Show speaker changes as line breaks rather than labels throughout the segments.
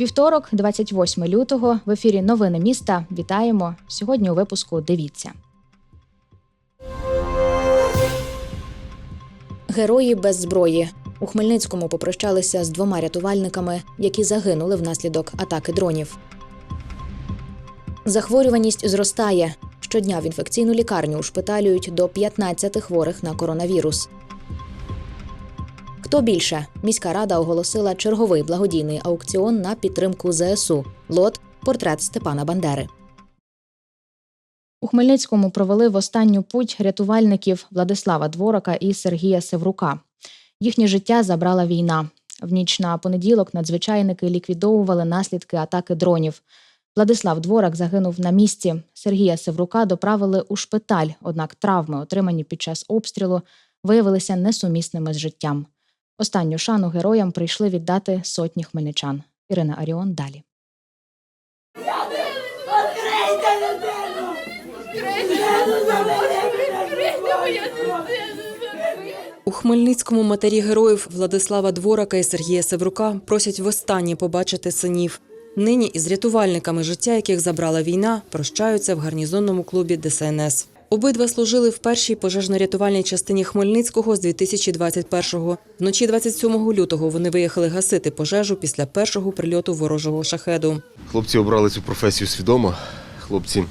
Вівторок, 28 лютого, в ефірі Новини міста. Вітаємо. Сьогодні у випуску дивіться. Герої без зброї. У Хмельницькому попрощалися з двома рятувальниками, які загинули внаслідок атаки дронів. Захворюваність зростає. Щодня в інфекційну лікарню ушпиталюють до 15 хворих на коронавірус. Хто більше? Міська рада оголосила черговий благодійний аукціон на підтримку ЗСУ. Лот портрет Степана Бандери. У Хмельницькому провели в останню путь рятувальників Владислава Дворака і Сергія Севрука. Їхнє життя забрала війна. В ніч на понеділок надзвичайники ліквідовували наслідки атаки дронів. Владислав Дворак загинув на місці. Сергія Севрука доправили у шпиталь, однак травми, отримані під час обстрілу, виявилися несумісними з життям. Останню шану героям прийшли віддати сотні хмельничан. Ірина Аріон далі.
У Хмельницькому матері героїв Владислава Дворака і Сергія Севрука просять востаннє побачити синів. Нині із рятувальниками, життя яких забрала війна, прощаються в гарнізонному клубі ДСНС. Обидва служили в першій пожежно-рятувальній частині Хмельницького з 2021-го. Вночі 27 лютого вони виїхали гасити пожежу після першого прильоту ворожого шахеду.
Хлопці обрали цю професію свідомо. Хлопці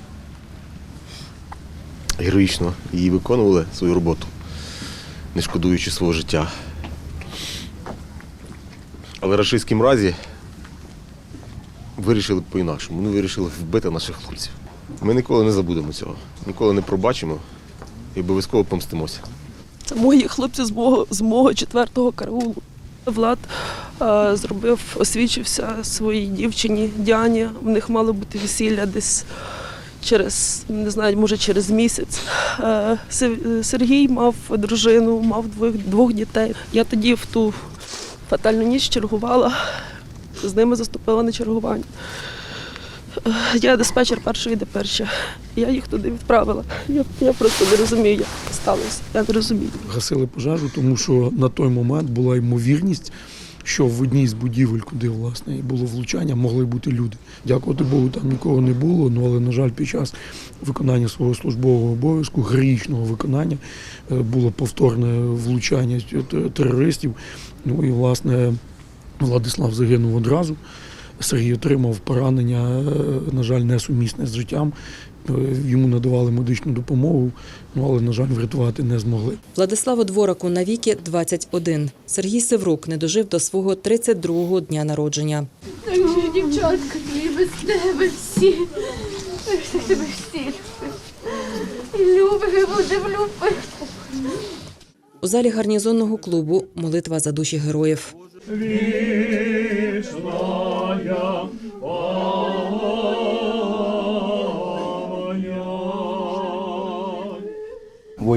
героїчно її виконували свою роботу, не шкодуючи свого життя. Але в рашистській разі вирішили по-інакшому. Вони вирішили вбити наших хлопців. Ми ніколи не забудемо цього, ніколи не пробачимо і обов'язково помстимося.
Це мої хлопці з мого, з мого четвертого караулу. Влад е, зробив, освічився своїй дівчині Діані. В них мало бути весілля десь через, не знаю, може через місяць. Е, Сергій мав дружину, мав двох, двох дітей. Я тоді в ту фатальну ніч чергувала, з ними заступила на чергування. Е, Я диспетчер першої ДПРЧ. Я їх туди відправила. Я, я просто не розумію, як сталося. Я не розумію.
гасили пожежу, тому що на той момент була ймовірність, що в одній з будівель, куди власне і було влучання, могли бути люди. Дякувати Богу, там нікого не було. Ну але на жаль, під час виконання свого службового обов'язку, героїчного виконання, е, було повторне влучання терористів. Ну і власне Владислав загинув одразу. Сергій отримав поранення, е, на жаль, несумісне з життям. Е, Йому надавали медичну допомогу, ну але, на жаль, врятувати не змогли.
Владиславу Двораку на віки 21. Сергій Севрук не дожив до свого 32-го дня народження.
Ой, Дівчатка твої без тебе всі. Тебе всі буде любити.
У залі гарнізонного клубу молитва за душі героїв.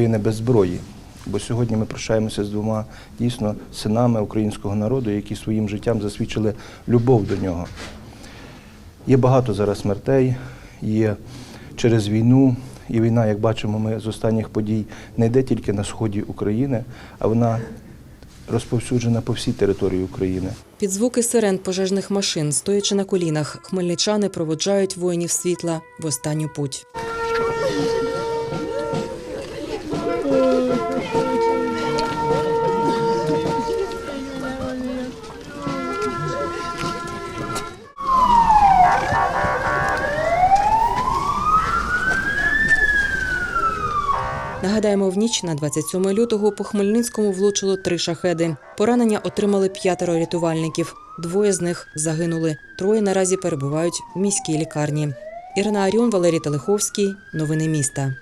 Воїни без зброї. Бо сьогодні ми прощаємося з двома дійсно синами українського народу, які своїм життям засвідчили любов до нього. Є багато зараз смертей, є через війну. І війна, як бачимо, ми з останніх подій не йде тільки на сході України, а вона розповсюджена по всій території України.
Під звуки сирен пожежних машин, стоячи на колінах, хмельничани проводжають воїнів світла в останню путь. Нагадаємо, в ніч на 27 лютого по Хмельницькому влучило три шахеди. Поранення отримали п'ятеро рятувальників. Двоє з них загинули. Троє наразі перебувають в міській лікарні. Ірина Аріон, Валерій Телеховський. Новини міста.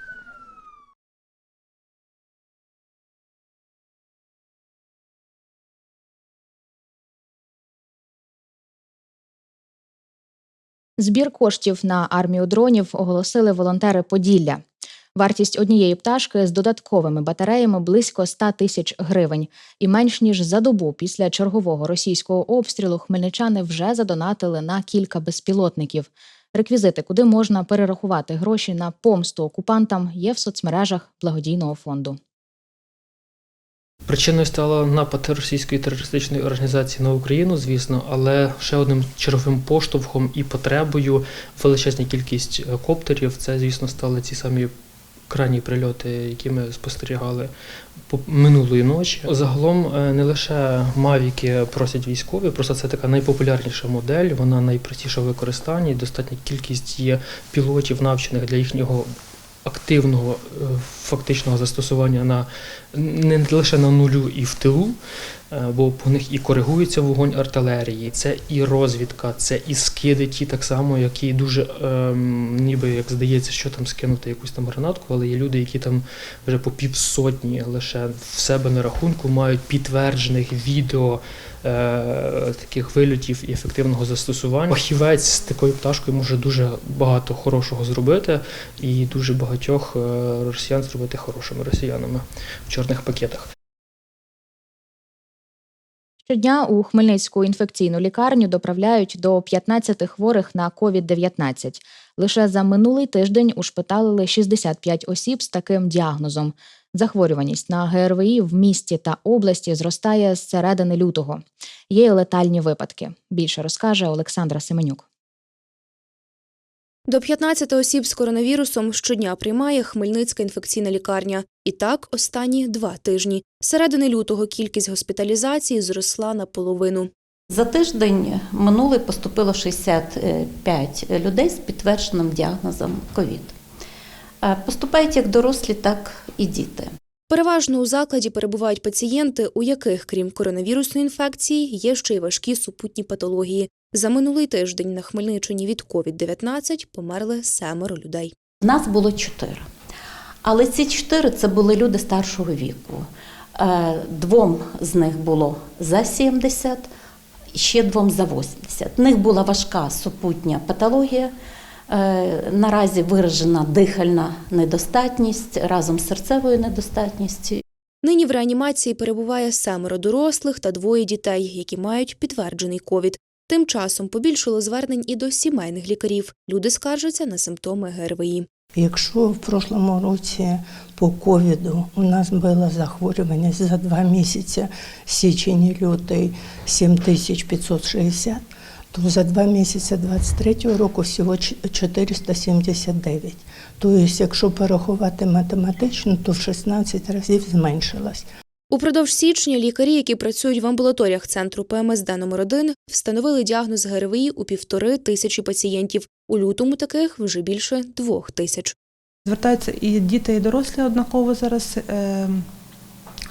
Збір коштів на армію дронів оголосили волонтери Поділля. Вартість однієї пташки з додатковими батареями близько 100 тисяч гривень. І менш ніж за добу після чергового російського обстрілу хмельничани вже задонатили на кілька безпілотників. Реквізити, куди можна перерахувати гроші на помсту окупантам, є в соцмережах благодійного фонду.
Причиною стало напад російської терористичної організації на Україну, звісно, але ще одним черговим поштовхом і потребою величезна кількість е, коптерів. Це, звісно, стали ці самі крайні прильоти, які ми спостерігали по- минулої ночі. Загалом е, не лише мавіки просять військові, просто це така найпопулярніша модель, вона найпростіша в використанні. Достатня кількість є пілотів, навчених для їхнього активного е, фактичного застосування на не лише на нулю і в тилу, бо по них і коригується вогонь артилерії, це і розвідка, це і скиди ті так само, які дуже ем, ніби як здається, що там скинути якусь там гранатку, але є люди, які там вже по півсотні лише в себе на рахунку мають підтверджених відео е, таких вильотів і ефективного застосування. Фахівець з такою пташкою може дуже багато хорошого зробити, і дуже багатьох е, росіян зробити хорошими росіянами в чорних пакетах.
Щодня у Хмельницьку інфекційну лікарню доправляють до 15 хворих на COVID-19. Лише за минулий тиждень ушпиталили 65 осіб з таким діагнозом. Захворюваність на ГРВІ в місті та області зростає з середини лютого. Є летальні випадки. Більше розкаже Олександра Семенюк.
До 15 осіб з коронавірусом щодня приймає Хмельницька інфекційна лікарня. І так останні два тижні. Середини лютого кількість госпіталізацій зросла наполовину.
За тиждень минулий поступило 65 людей з підтвердженим діагнозом ковід. Е, Поступають як дорослі, так і діти.
Переважно у закладі перебувають пацієнти, у яких, крім коронавірусної інфекції, є ще й важкі супутні патології. За минулий тиждень на Хмельниччині від COVID-19 померли семеро людей.
Нас було чотири. Але ці чотири це були люди старшого віку. Е, Двом з них було за 70, ще двом за 80. В них була важка супутня патологія. Е, Наразі виражена дихальна недостатність разом з серцевою недостатністю.
Нині в реанімації перебуває семеро дорослих та двоє дітей, які мають підтверджений ковід. Тим часом побільшало звернень і до сімейних лікарів. Люди скаржаться на симптоми ГРВІ.
Якщо в прошлому році по ковіду у нас було захворюваність за два місяці, січень лютий 7560, то за два місяці 23 року всього ч- 479. Тобто, якщо порахувати математично, то в 16 разів зменшилось.
Упродовж січня лікарі, які працюють в амбулаторіях центру ПМСД номер 1 встановили діагноз ГРВІ у півтори тисячі пацієнтів. У лютому таких вже більше двох тисяч.
Звертаються і діти, і дорослі однаково зараз. Е,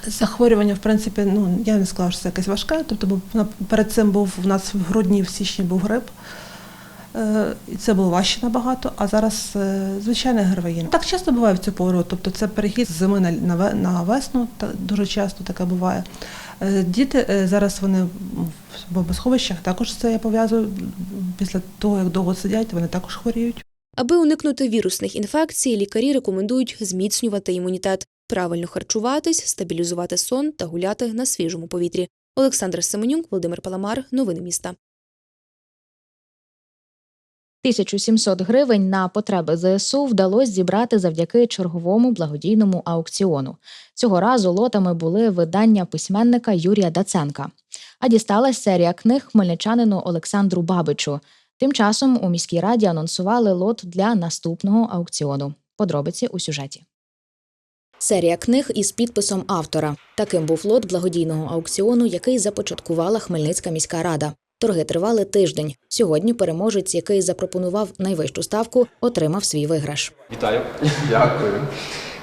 захворювання, в принципі, ну я не сказала, що це якесь важке. Тобто, перед цим був у нас в грудні, в січні був грип. Е, це було важче набагато, а зараз е, звичайне ГРВІ. Так часто буває в цю пору. Тобто це перехід з зими на, на, ве- на весну, та дуже часто таке буває. Е, Діти зараз вони в бомбосховищах також це я пов'язую після того, як довго сидять, вони також хворіють.
Аби уникнути вірусних інфекцій, лікарі рекомендують зміцнювати імунітет, правильно харчуватись, стабілізувати сон та гуляти на свіжому повітрі. Олександр Семенюк, Володимир Паламар. Новини міста.
1700 гривень на потреби ЗСУ вдалося зібрати завдяки черговому благодійному аукціону. Цього разу лотами були видання письменника Юрія Даценка. А дісталась серія книг хмельничанину Олександру Бабичу. Тим часом у міській раді анонсували лот для наступного аукціону. Подробиці у сюжеті. Серія книг із підписом автора. Таким був лот благодійного аукціону, який започаткувала Хмельницька міська рада. Торги тривали тиждень. Сьогодні переможець, який запропонував найвищу ставку, отримав свій виграш.
Вітаю. Дякую.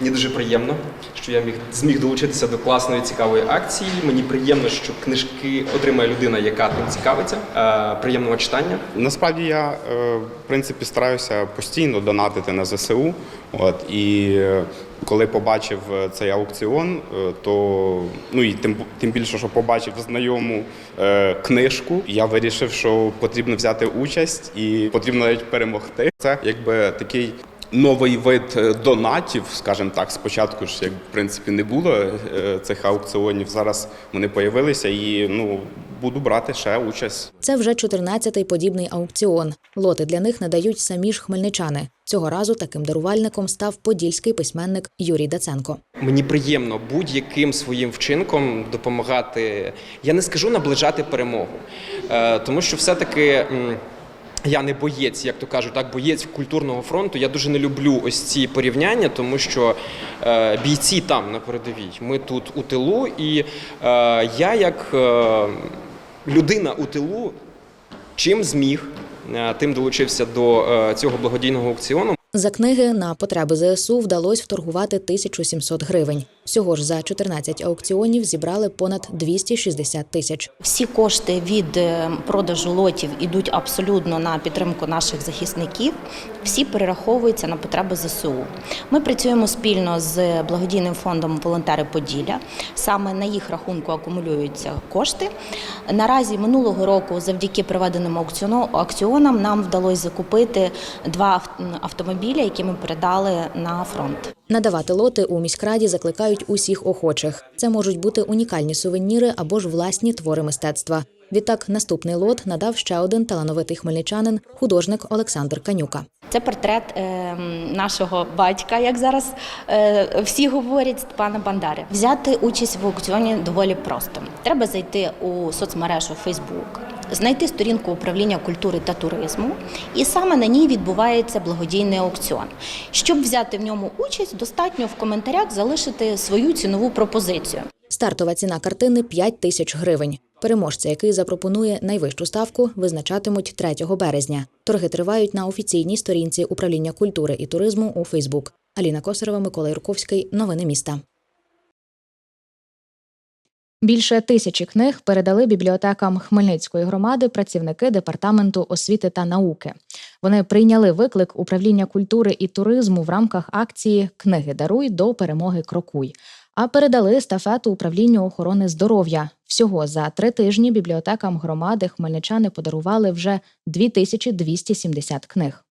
Мені дуже приємно, що я міг зміг долучитися до класної цікавої акції. Мені приємно, що книжки отримає людина, яка тим цікавиться. Е, приємного читання.
Насправді я е, в принципі стараюся постійно донатити на ЗСУ. От і е, коли побачив цей аукціон, то ну і тим тим більше, що побачив знайому е, книжку, я вирішив, що потрібно взяти участь і потрібно навіть перемогти. Це якби такий новий вид е, донатів, скажімо так, спочатку ж як в принципі не було е, цих аукціонів. Зараз вони появилися і ну буду брати ще участь.
Це вже 14-й подібний аукціон. Лоти для них надають самі ж хмельничани. Цього разу таким дарувальником став подільський письменник Юрій Даценко.
Мені приємно будь-яким своїм вчинком допомагати. Я не скажу наближати перемогу, Е, тому що все-таки. м, Я не боєць, як то кажуть, так боєць культурного фронту. Я дуже не люблю ось ці порівняння, тому що е, бійці там на передовій. Ми тут у тилу, і е, я, як е, людина у тилу, чим зміг, е, тим долучився до е, цього благодійного аукціону.
За книги на потреби ЗСУ вдалося вторгувати 1700 гривень. Всього ж за 14 аукціонів зібрали понад 260 тисяч.
Всі кошти від е, продажу лотів ідуть абсолютно на підтримку наших захисників. Всі перераховуються на потреби ЗСУ. Ми працюємо спільно з благодійним фондом Волонтери Поділля. Саме на їх рахунку акумулюються кошти. Наразі минулого року, завдяки проведеним аукціонам, нам вдалося закупити два ав- автомобіля, які ми передали на фронт.
Надавати лоти у міськраді закликають усіх охочих. Це можуть бути унікальні сувеніри або ж власні твори мистецтва. Відтак, наступний лот надав ще один талановитий хмельничанин, художник Олександр Канюка.
Це портрет е, нашого батька, як зараз е, всі говорять, Степана Бандари. Взяти участь в аукціоні доволі просто. Треба зайти у соцмережу Facebook, знайти сторінку управління культури та туризму, і саме на ній відбувається благодійний аукціон. Щоб взяти в ньому участь, достатньо в коментарях залишити свою цінову пропозицію.
Стартова ціна картини 5 тисяч гривень. Переможця, який запропонує найвищу ставку, визначатимуть 3 березня. Торги тривають на офіційній сторінці управління культури і туризму у Фейсбук. Аліна Косарева, Микола Юрковський. Новини міста. Більше тисячі книг передали бібліотекам Хмельницької громади працівники департаменту освіти та науки. Вони прийняли виклик управління культури і туризму в рамках акції Книги даруй до перемоги крокуй. А передали естафету управлінню охорони здоров'я. Всього за три тижні бібліотекам громади хмельничани подарували вже 2270 книг.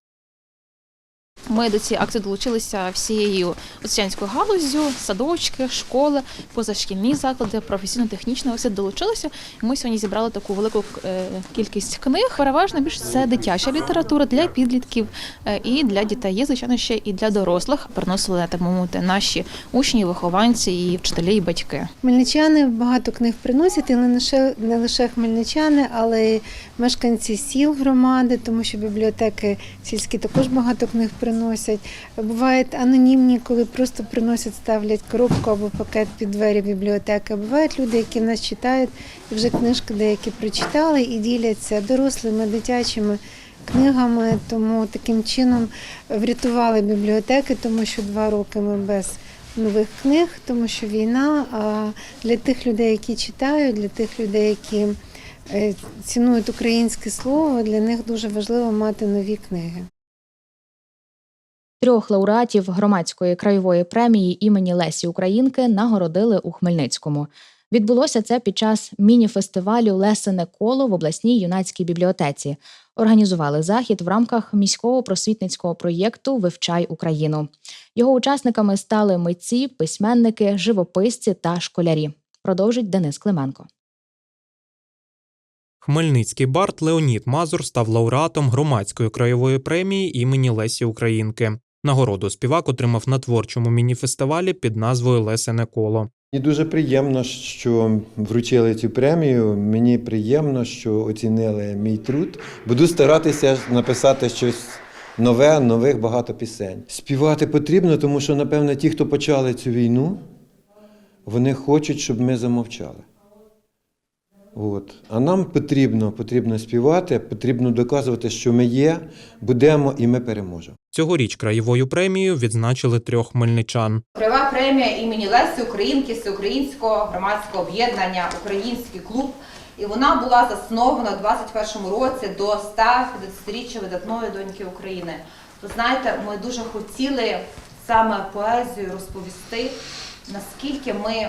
Ми до цієї акції долучилися всією освітянською галуззю, садочки, школи, позашкільні заклади, професійно-технічна освіта долучилися. Ми сьогодні зібрали таку велику е, кількість книг. Переважно більше це дитяча література для підлітків е, і для дітей. Є звичайно ще і для дорослих. Приносили так мовити наші учні, вихованці, і вчителі, і батьки.
Хмельничани багато книг приносять, і не лише не лише хмельничани, але й мешканці сіл громади, тому що бібліотеки сільські також багато книг приносять. Бувають анонімні, коли просто приносять, ставлять коробку або пакет під двері бібліотеки. Бувають люди, які нас читають і вже книжки деякі прочитали і діляться дорослими, дитячими. Книгами, тому таким чином врятували бібліотеки, тому що два роки ми без нових книг, тому що війна. А для тих людей, які читають, для тих людей, які е, цінують українське слово, для них дуже важливо мати нові книги.
Трьох лауреатів громадської краєвої премії імені Лесі Українки нагородили у Хмельницькому. Відбулося це під час міні-фестивалю Лесене коло в обласній юнацькій бібліотеці. Організували захід в рамках міського просвітницького проєкту Вивчай Україну. Його учасниками стали митці, письменники, живописці та школярі. Продовжить Денис Клименко.
Хмельницький бард Леонід Мазур став лауреатом громадської краєвої премії імені Лесі Українки. Нагороду співак отримав на творчому міні-фестивалі під назвою Лесене коло.
Мені дуже приємно, що вручили цю премію. Мені приємно, що оцінили мій труд. Буду старатися написати щось нове, нових багато пісень. Співати потрібно, тому що, напевне, ті, хто почали цю війну, вони хочуть, щоб ми замовчали. От. А нам потрібно, потрібно співати, потрібно доказувати, що ми є, будемо і ми переможемо.
Цьогоріч краєвою премією відзначили трьох хмельничан.
Краєва премія імені Лесі Українки Всеукраїнського громадського об'єднання Український клуб. І вона була заснована у 21-му році до 150-річчя видатної доньки України. Ви знаєте, ми дуже хотіли саме поезію розповісти, наскільки ми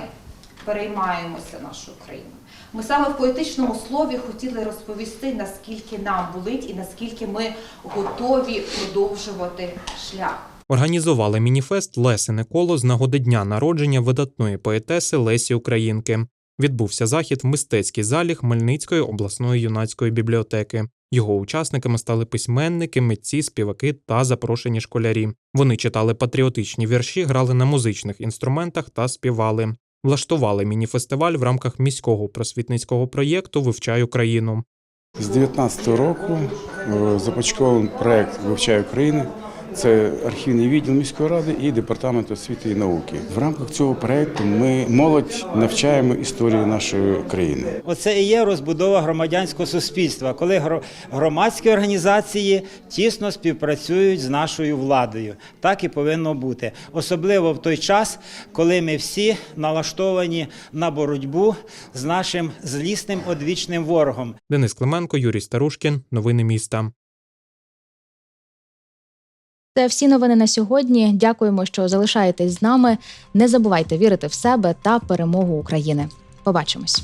переймаємося нашою країною. Ми саме в поетичному слові хотіли розповісти, наскільки нам болить і наскільки ми готові продовжувати шлях.
Організували мініфест Лесине коло з нагоди дня народження видатної поетеси Лесі Українки. Відбувся захід в мистецькій залі Хмельницької обласної юнацької бібліотеки. Його учасниками стали письменники, митці, співаки та запрошені школярі. Вони читали патріотичні вірші, грали на музичних інструментах та співали. Влаштували міні-фестиваль в рамках міського просвітницького проєкту Вивчай Україну.
З 2019 року е, проєкт проект Вивчай Україну. Це архівний відділ міської ради і департамент освіти і науки. В рамках цього проекту ми молодь навчаємо історію нашої країни.
Оце і є розбудова громадянського суспільства, коли гро- громадські організації тісно співпрацюють з нашою владою. Так і повинно бути. Особливо в той час, коли ми всі налаштовані на боротьбу з нашим злісним одвічним ворогом.
Денис Клименко, Юрій Старушкін. Новини міста.
Це всі новини на сьогодні. Дякуємо, що залишаєтесь з нами. Не забувайте вірити в себе та перемогу України. Побачимось.